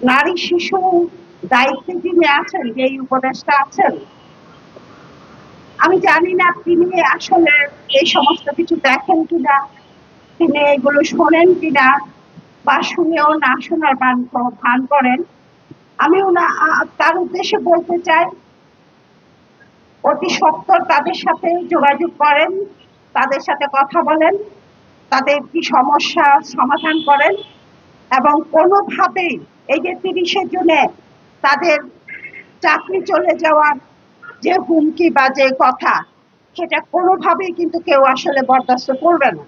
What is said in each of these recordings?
নারী শিশু দায়িত্বে যিনি আছেন যে উপদেষ্টা আছেন, আমি জানি না তিনি আসলে এই সমস্ত কিছু দেখেন কিনা, তিনি এগুলো শোনেন কিনা বা শুনেও না শোনার ভান করেন। আমি ওনা তার উদ্দেশ্যে বলতে চাই, অতি সত্বর তাদের সাথে যোগাযোগ করেন, তাদের সাথে কথা বলেন, তাদের কি সমস্যা সমাধান করেন এবং কোনোভাবেই এই যে তিরিশে জুনে তাদের চাকরি চলে যাওয়ার যে হুমকি বা যে কথা সেটা কোনোভাবেই কিন্তু কেউ আসলে বরদাস্ত করবে না।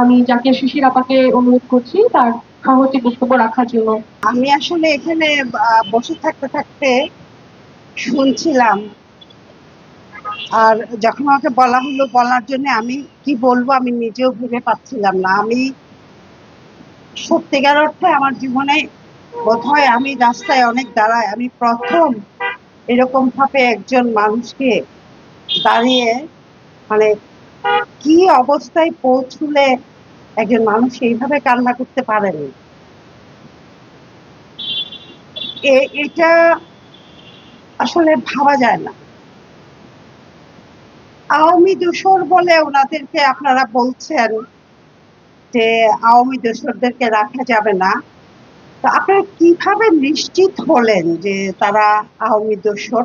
আমি জাকির শিশির আপাকে অনুরোধ করছি তার সহজে বক্তব্য রাখার জন্য। আমি আসলে এখানে বসে থাকতে থাকতে শুনছিলাম। আর যখন আমাকে বলা হলো বলার জন্য আমি কি বলব আমি নিজেও ভেবে পাচ্ছিলাম না। আমি সত্যিকার অর্থে আমার জীবনে বোধহয় আমি রাস্তায় অনেক দাঁড়াই। আমি প্রথম এরকম ভাবে একজন মানুষকে দাঁড়িয়ে মানে কি অবস্থায় পৌঁছলে একজন মানুষ এইভাবে কান্না করতে পারেন? এটা আসলে ভাবা যায় না। আওয়ামী দোসর বলে ওনাদেরকে আপনারা বলছেন যে আওয়ামী দোসরদেরকে রাখা যাবে না। তো আপনারা কীভাবে নিশ্চিত হলেন যে তারা আওয়ামী দোসর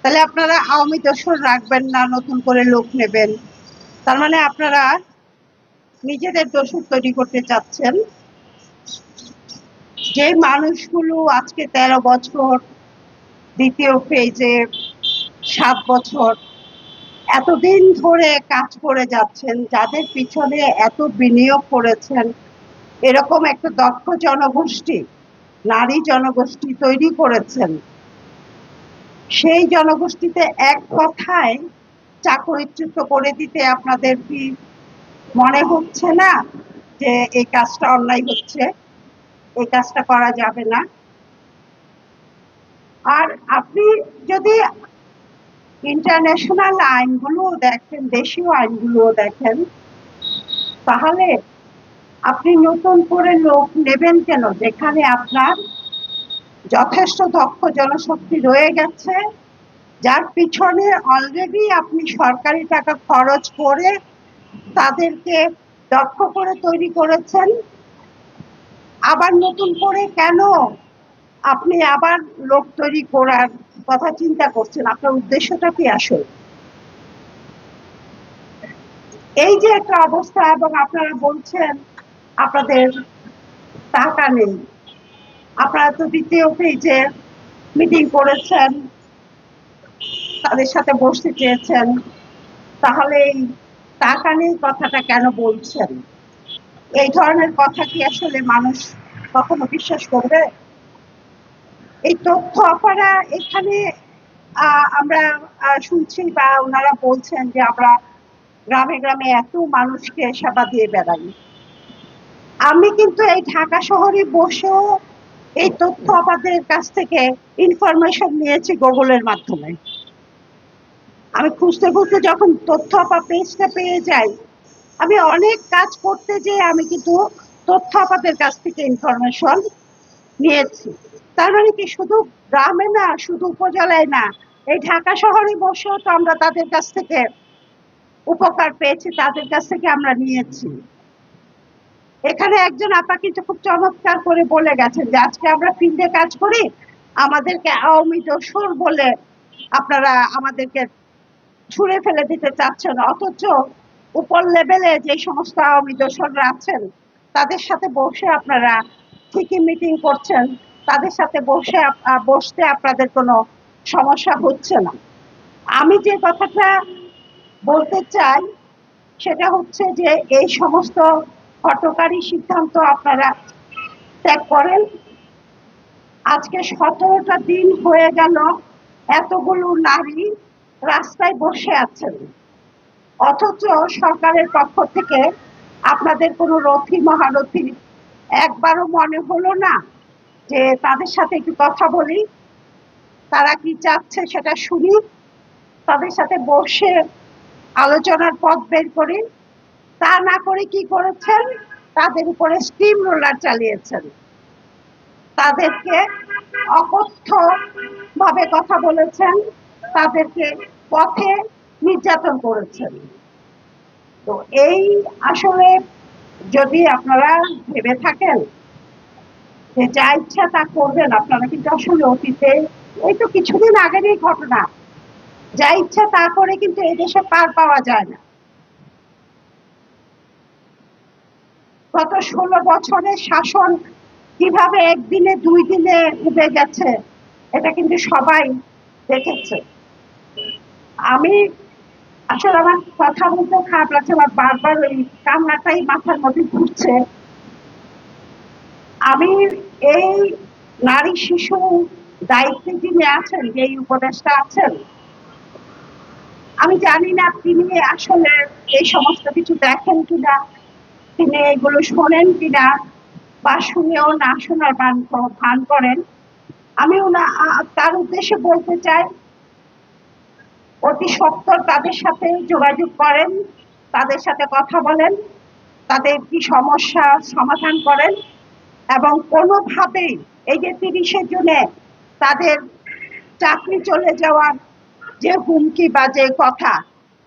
তাহলে আপনারা আওয়ামী দোসর রাখবেন না, নতুন করে লোক নেবেন। তার মানে আপনারা নিজেদের দোসর তৈরি করতে চাচ্ছেন। যে মানুষগুলো আজকে তেরো বছর, দ্বিতীয় ফেজে সাত বছর এতদিন ধরে কাজ করে যাচ্ছেন, যাদের পিছনে এত বিনিয়োগ করেছেন, এরকম একটা দক্ষ জনগোষ্ঠী, নারী জনগোষ্ঠী তৈরি করেছেন, সেই জনগোষ্ঠীতে এক কথায় চাকরিচ্যুত করে দিতে আপনাদের কি মনে হচ্ছে না যে এই কাজটা অন্যায় হচ্ছে? এই কাজটা করা যাবে না? আর আপনি যদি ইন্টারন্যাশনাল আইনগুলো দেখেন, দেশীয় আইনগুলো দেখেন, তাহলে আপনি নতুন করে লোক নেবেন কেন? যেখানে আপনার যথেষ্ট দক্ষ জনশক্তি রয়ে গেছে, যার পিছনে অলরেডি আপনি সরকারি টাকা খরচ করে তাদেরকে দক্ষ করে তৈরি করেছেন, আবার নতুন করে কেন আপনি আবার লোক তৈরি করার কথা চিন্তা করছেন, আপনার উদ্দেশ্যটা কি আসলে? এই যে একটা অবস্থা এবং আপনারা বলছেন আপনাদের টাকা নেই। আপনারা তো দ্বিতীয় পেজে মিটিং করেছেন, তাদের সাথে বসতে চেয়েছেন, তাহলে এই টাকা নেই কথাটা কেন বলছেন? এই ধরনের কথা কি আসলে মানুষ কখনো বিশ্বাস করবে? এই তথ্য আপনারা এখানে আমরা শুনছি বা ওনারা বলছেন যে আমরা গ্রামে গ্রামে এত মানুষকে সেবা দিয়ে বেড়াই। আমি কিন্তু এই ঢাকা শহরে বসেও এই তথ্য আমাদের কাছ থেকে ইনফরমেশন নিয়েছি গুগলের মাধ্যমে। আমি খুঁজতে খুঁজতে যখন তথ্য আপা পেজটা পেয়ে যাই, আমি অনেক কাজ করতে যেয়ে আমি কিন্তু তথ্য আপাদের কাছ থেকে ইনফরমেশন নিয়েছি। তার মানে কি, শুধু গ্রামে না, শুধু উপজেলায় না, এই ঢাকা শহরে বসেও তো আমরা তাদের কাছ থেকে উপকার পেয়েছি, তাদের কাছ থেকে আমরা নিয়েছি। এখানে একজন আপা কিন্তু খুব চমৎকার করে বলে গেছেন যে, আজকে আমরা ফিল্ডে কাজ করি, আমাদেরকে আওয়ামী দোসর বলে আপনারা আমাদেরকে ছুঁড়ে ফেলে দিতে চাচ্ছেন। অথচ উপর লেভেলে যে সমস্ত আওয়ামী দোসররা আছেন, তাদের সাথে বসে আপনারা ঠিকই মিটিং করছেন। তাদের সাথে বসে বসতে আপনাদের কোনো সমস্যা হচ্ছে না। আমি যে কথাটা বলতে চাই, সেটা হচ্ছে যে এই সমস্ত হটকারী সিদ্ধান্ত আপনারা ত্যাগ করেন। আজকে সতেরোটা দিন হয়ে গেল, এতগুলো নারী রাস্তায় বসে আছেন। অথচ সরকারের পক্ষ থেকে আপনাদের কোনো রথী, মহারথী একবারও মনে হলো না যে তাদের সাথে একটু কথা বলি। তারা কি চাচ্ছে সেটা শুনি। তাদের সাথে বসে আলোচনার পথ বের করি। তা না করে কি করেছেন? তাদের উপরে স্টিম রোলার চালিয়েছেন। তাদেরকে অকথ্য ভাবে কথা বলেছেন। তাদেরকে পথে নির্যাতন করেছেন। তো এই আসলে যদি আপনারা ভেবে থাকেন যে যা ইচ্ছা তা করবেন, আপনারা কিন্তু আসলে অতীতে এই তো কিছুদিন আগেরই ঘটনা। যা ইচ্ছা তা করে কিন্তু এই দেশে পার পাওয়া যায় না। গত ষোলো বছরের শাসন কীভাবে একদিনে দুই দিনে উবে গেছে, এটা কিন্তু সবাই দেখেছে। আমি আসলে আমার কথা বলতে খারাপ লাগছে, আমার বারবার ওই কান্নাটাই মাথার মধ্যে ঘুরছে। আমি এই নারী শিশু দায়িত্বে যিনি আছেন যে এই উপদেশটা আছেন, আমি জানি না তিনি আসলে এই সমস্ত কিছু দেখেন কিনা, তিনি এগুলো শোনেন কিনা, বা শুনেও না শোনার ভান ভান করেন। আমি ওনা তার উদ্দেশ্যে বলতে চাই, অতি সত্তর তাদের সাথে যোগাযোগ করেন, তাদের সাথে কথা বলেন, তাদের কি সমস্যা সমাধান করেন এবং কোনোভাবেই এই যে তিরিশে জুনে তাদের চাকরি চলে যাওয়ার যে হুমকি বা যে কথা,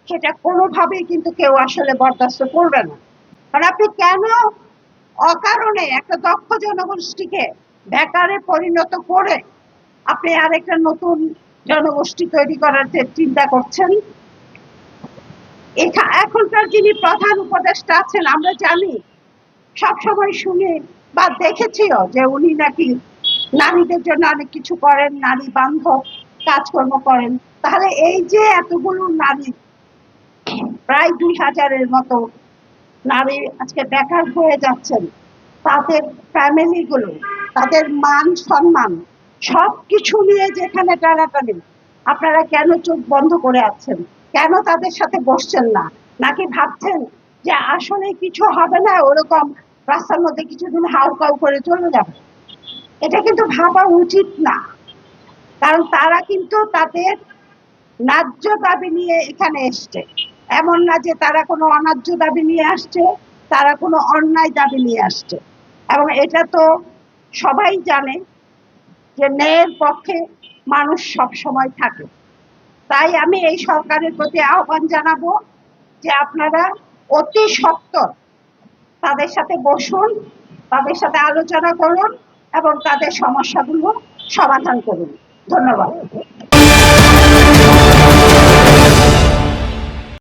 সেটা কোনোভাবেই কিন্তু কেউ আসলে বরদাস্ত করবে না। কারণ আপনি কেন অকারণে একটা দক্ষ জনগোষ্ঠীকে বেকারে পরিণত করে আপনি আরেকটা নতুন জনগোষ্ঠী তৈরি করার যে চিন্তা করছেন? এখা- এখনকার যিনি প্রধান উপদেষ্টা আছেন, আমরা জানি, সবসময় শুনি বা দেখেছিও যে উনি নাকি নারীদের জন্য অনেক কিছু করেন, নারী বান্ধব কাজকর্ম করেন। তাহলে এই যে এতগুলো নারী, প্রায় দুই হাজারের মতো নারী আজকে বেকার হয়ে যাচ্ছেন, তাদের ফ্যামিলি গুলো তাদের মান সম্মান সব কিছু নিয়ে যেখানে টানাটানি, আপনারা কেন চোখ বন্ধ করে আছেন? কেন তাদের সাথে বসছেন না? নাকি ভাবছেন যে আসলে কিছু হবে না, ওরকম রাস্তার মধ্যে কিছুদিন হাউ কাউ করে চলে যাবে। এটা কিন্তু ভাবা উচিত না। কারণ তারা কিন্তু তাদের ন্যায্য দাবি নিয়ে এখানে এসছে। এমন না যে তারা কোনো অন্যায্য দাবি নিয়ে আসছে, তারা কোনো অন্যায় দাবি নিয়ে আসছে। এবং এটা তো সবাই জানে যে ন্যায়ের পক্ষে মানুষ সব সময় থাকে। তাই আমি এই সরকারের প্রতি আহ্বান জানাব যে আপনারা অতি সত্বর তাদের সাথে বসুন তাদের সাথে আলোচনা করুন এবং তাদের সমস্যাগুলো সমাধান করুন। ধন্যবাদ।